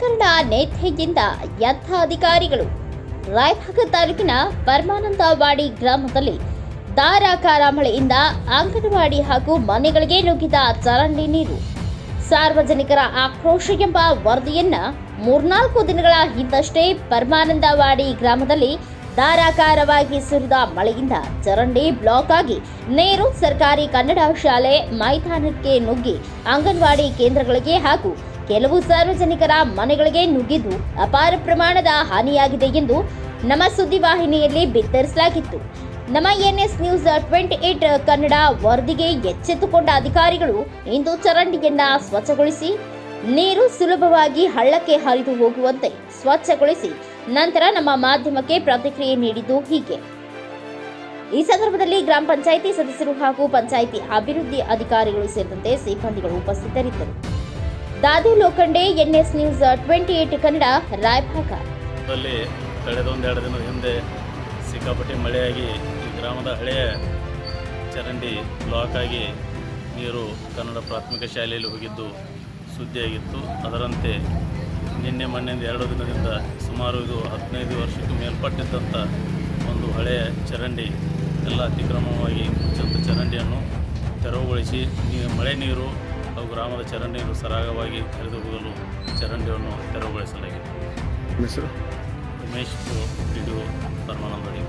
ಪ್ರಕರಣ ಯಥ ಅಧಿಕಾರಿಗಳು ರಾಯಭಾಗ ತಾಲೂಕಿನ ಪರಮಾನಂದವಾಡಿ ಗ್ರಾಮದಲ್ಲಿ ಧಾರಾಕಾರ ಮಳೆಯಿಂದ ಅಂಗನವಾಡಿ ಹಾಗೂ ಮನೆಗಳಿಗೆ ನುಗ್ಗಿದ ಚರಂಡಿ ನೀರು. ಸಾರ್ವಜನಿಕರ ಆಕ್ರೋಶ ಎಂಬ ವರದಿಯನ್ನ ಮೂರ್ನಾಲ್ಕು ದಿನಗಳ ಹಿಂದಷ್ಟೇ ಪರಮಾನಂದವಾಡಿ ಗ್ರಾಮದಲ್ಲಿ ಧಾರಾಕಾರವಾಗಿ ಸುರಿದ ಮಳೆಯಿಂದ ಚರಂಡಿ ಬ್ಲಾಕ್ ಆಗಿ ನೇರು ಸರ್ಕಾರಿ ಕನ್ನಡ ಶಾಲೆ ಮೈದಾನಕ್ಕೆ ನುಗ್ಗಿ ಅಂಗನವಾಡಿ ಕೇಂದ್ರಗಳಿಗೆ ಹಾಗೂ ಕೆಲವು ಸಾರ್ವಜನಿಕರ ಮನೆಗಳಿಗೆ ನುಗ್ಗಿದ್ದು ಅಪಾರ ಪ್ರಮಾಣದ ಹಾನಿಯಾಗಿದೆ ಎಂದು ನಮ್ಮ ಸುದ್ದಿವಾಹಿನಿಯಲ್ಲಿ ಬಿತ್ತರಿಸಲಾಗಿತ್ತು. ನಮ್ಮ NS news twenty eight Kannada ವರದಿಗೆ ಎಚ್ಚೆತ್ತುಕೊಂಡ ಅಧಿಕಾರಿಗಳು ಇಂದು ಚರಂಡಿಯನ್ನ ಸ್ವಚ್ಛಗೊಳಿಸಿ, ನೀರು ಸುಲಭವಾಗಿ ಹಳ್ಳಕ್ಕೆ ಹರಿದು ಹೋಗುವಂತೆ ಸ್ವಚ್ಛಗೊಳಿಸಿ, ನಂತರ ನಮ್ಮ ಮಾಧ್ಯಮಕ್ಕೆ ಪ್ರತಿಕ್ರಿಯೆ ನೀಡಿದ್ದು ಹೀಗೆ. ಈ ಸಂದರ್ಭದಲ್ಲಿ ಗ್ರಾಮ ಪಂಚಾಯಿತಿ ಸದಸ್ಯರು ಹಾಗೂ ಪಂಚಾಯಿತಿ ಅಭಿವೃದ್ಧಿ ಅಧಿಕಾರಿಗಳು ಸೇರಿದಂತೆ ಸಿಬ್ಬಂದಿಗಳು ಉಪಸ್ಥಿತರಿದ್ದರು. Dadu Lokande NS news twenty eight Kannada, Raybag. ಕಳೆದೊಂದೆರಡು ದಿನದ ಹಿಂದೆ ಸಿಕ್ಕಾಪಟ್ಟೆ ಮಳೆಯಾಗಿ ಈ ಗ್ರಾಮದ ಹಳೆಯ ಚರಂಡಿ ಬ್ಲಾಕ್ ಆಗಿ ನೀರು ಕನ್ನಡ ಪ್ರಾಥಮಿಕ ಶಾಲೆಯಲ್ಲಿ ಹೋಗಿದ್ದು ಸುದ್ದಿಯಾಗಿತ್ತು. ಅದರಂತೆ ನಿನ್ನೆ ಮೊನ್ನೆಯಿಂದ ಎರಡು ದಿನದಿಂದ ಸುಮಾರು ಇದು ಹದಿನೈದು ವರ್ಷಕ್ಕೂ ಮೇಲ್ಪಟ್ಟಿದ್ದಂಥ ಒಂದು ಹಳೆಯ ಚರಂಡಿ, ಎಲ್ಲ ಅತಿಕ್ರಮವಾಗಿ ಮುಚ್ಚಂಥ ಚರಂಡಿಯನ್ನು ತೆರವುಗೊಳಿಸಿ ಮಳೆ ನೀರು ಗ್ರಾಮದ ಚರಂಡಿಯನ್ನು ಸರಾಗವಾಗಿ ಹರಿದು ಹೋಗಲು ಚರಂಡಿಯನ್ನು ತೆರವುಗೊಳಿಸಲಾಗಿದೆ. ಹೆಸರು? ಉಮೇಶ್ ಡಿ ಡಿ ಗ್ರಾಮ ಪಂಚಾಯತ್